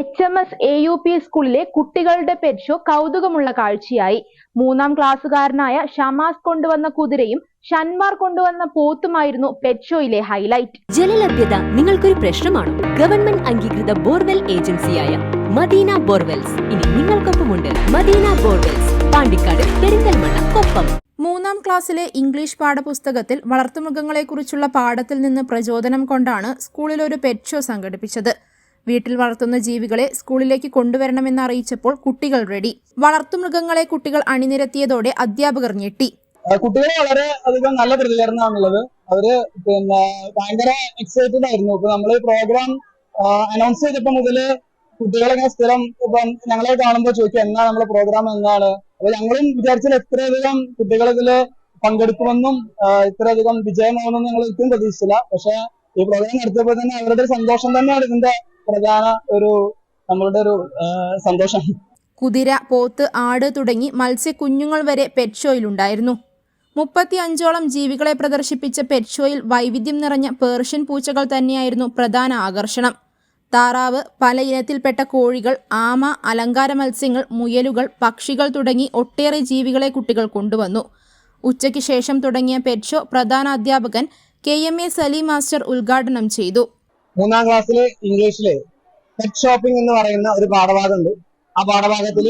H M S A U P സ്കൂളിലെ കുട്ടികളുടെ pet show കൗതുകമുള്ള കാഴ്ചയായി. മൂന്നാം ക്ലാസ്സുകാരനായ ഷമാസ് കൊണ്ടുവന്ന കുതിരയും ഷൻമാർ കൊണ്ടുവന്ന പോത്തുമായിരുന്നു പെറ്റ് ഷോയിലെ ഹൈലൈറ്റ്. ജലലഭ്യത നിങ്ങൾക്കൊരു പ്രശ്നമാണോ? ഗവൺമെന്റ് അംഗീകൃത ബോർവെൽ ഏജൻസിയായ മദീന ബോർവെൽസ്. ഇനി നിങ്ങൾക്കൊപ്പമുണ്ട് മദീന ബോർവെൽസ്. പാണ്ടിക്കാട് പെരിന്തൽമണ്ണ കൊപ്പം. മൂന്നാം ക്ലാസ്സിലെ ഇംഗ്ലീഷ് പാഠപുസ്തകത്തിൽ വളർത്തുമൃഗങ്ങളെക്കുറിച്ചുള്ള പാഠത്തിൽ നിന്ന് പ്രചോദനം കൊണ്ടാണ് സ്കൂളിൽ ഒരു പെറ്റ് ഷോ സംഘടിപ്പിച്ചത്. വീട്ടിൽ വളർത്തുന്ന ജീവികളെ സ്കൂളിലേക്ക് കൊണ്ടുവരണമെന്ന് അറിയിച്ചപ്പോൾ കുട്ടികൾ റെഡി വളർത്തുമൃഗങ്ങളെ കുട്ടികൾ അണിനിരത്തിയതോടെ അധ്യാപകർ ഞെട്ടി. കുട്ടികൾ വളരെ അധികം നല്ല പ്രതികരണമാണുള്ളത്. അവർ പിന്നെ ഭയങ്കര എക്സൈറ്റഡ് ആയിരുന്നു. ഇപ്പൊ നമ്മൾ ഈ പ്രോഗ്രാം അനൗൺസ് ചെയ്തപ്പോ മുതൽ കുട്ടികളിങ്ങനെ സ്ഥിരം ഇപ്പം ഞങ്ങളെ കാണുമ്പോൾ ചോദിക്കും എന്നാ നമ്മളെ പ്രോഗ്രാം എന്നാണ് അപ്പൊ ഞങ്ങളും വിചാരിച്ചാൽ എത്രയധികം കുട്ടികൾ ഇതിൽ പങ്കെടുക്കുമെന്നും ഇത്രയധികം വിജയമാവുമെന്നും ഞങ്ങൾ ഒരിക്കലും പ്രതീക്ഷിച്ചില്ല. പക്ഷെ ഈ പ്രോഗ്രാം നടത്തിയപ്പോൾ തന്നെ അവരുടെ സന്തോഷം തന്നെയാണ് ഇതിന്റെ പ്രധാന ഒരു നമ്മളുടെ ഒരു സന്തോഷം. കുതിര പോത്ത് ആട് തുടങ്ങി മത്സ്യ കുഞ്ഞുങ്ങൾ വരെ പെറ്റ് ഷോയിലുണ്ടായിരുന്നു മുപ്പത്തി അഞ്ചോളം ജീവികളെ പ്രദർശിപ്പിച്ച പെറ്റ് ഷോയിൽ വൈവിധ്യം നിറഞ്ഞ പേർഷ്യൻ പൂച്ചകൾ തന്നെയായിരുന്നു പ്രധാന ആകർഷണം. താറാവ് പല ഇനത്തിൽപ്പെട്ട കോഴികൾ ആമ അലങ്കാര മത്സ്യങ്ങൾ മുയലുകൾ പക്ഷികൾ തുടങ്ങി ഒട്ടേറെ ജീവികളെ കുട്ടികൾ കൊണ്ടുവന്നു. ഉച്ചയ്ക്ക് ശേഷം തുടങ്ങിയ പെറ്റ് ഷോ പ്രധാന അധ്യാപകൻ K M A Salim master ഉദ്ഘാടനം ചെയ്തു. മൂന്നാം ക്ലാസ്സിലെ ഇംഗ്ലീഷിൽ പെറ്റ് ഷോപ്പിംഗ് എന്ന് പറയുന്ന ഒരു പാഠഭാഗമുണ്ട്. ആ പാഠഭാഗത്തിൽ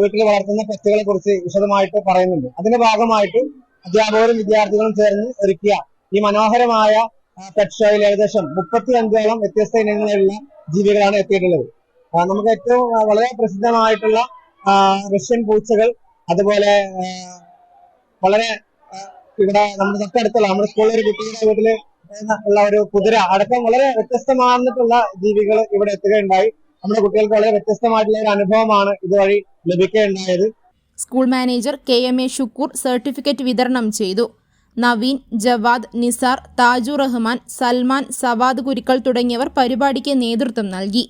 വീട്ടിൽ വളർത്തുന്ന പെറ്റുകളെ കുറിച്ച് വിശദമായിട്ട് പറയുന്നുണ്ട്. അതിന്റെ ഭാഗമായിട്ട് അധ്യാപകരും വിദ്യാർത്ഥികളും ചേർന്ന് ഒരുക്കിയ ഈ മനോഹരമായ പെറ്റ് ഷോയിൽ ഏകദേശം മുപ്പത്തി അഞ്ചോളം വ്യത്യസ്ത ഇനങ്ങളിലുള്ള ജീവികളാണ് എത്തിയിട്ടുള്ളത്. നമുക്ക് ഏറ്റവും വളരെ പ്രസിദ്ധമായിട്ടുള്ള റഷ്യൻ പൂച്ചകൾ അതുപോലെ വളരെ ഇവിടെ നമ്മുടെ തൊട്ടടുത്തുള്ള നമ്മുടെ സ്കൂളിലെ ഒരു കുട്ടിയുടെ വീട്ടിൽ ഉള്ള ഒരു കുതിര. അടക്കം വളരെ വ്യത്യസ്തമാർന്നിട്ടുള്ള ജീവികൾ ഇവിടെ എത്തുകയുണ്ടായി. നമ്മുടെ കുട്ടികൾക്ക് വളരെ വ്യത്യസ്തമായിട്ടുള്ള ഒരു അനുഭവമാണ് ഇതുവഴി ലഭിക്കുകയുണ്ടായത്. School manager K M A Shukkur certificate വിതരണം ചെയ്തു. നവീൻ ജവാദ് നിസാർ താജു റഹ്മാൻ സൽമാൻ സവാദ് കുരിക്കൾ തുടങ്ങിയവർ പരിപാടിക്ക് നേതൃത്വം നൽകി.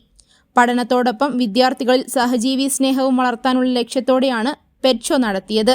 പഠനത്തോടൊപ്പം വിദ്യാർത്ഥികളിൽ സഹജീവി സ്നേഹവും വളർത്താനുള്ള ലക്ഷ്യത്തോടെയാണ് പെറ്റ് ഷോ നടത്തിയത്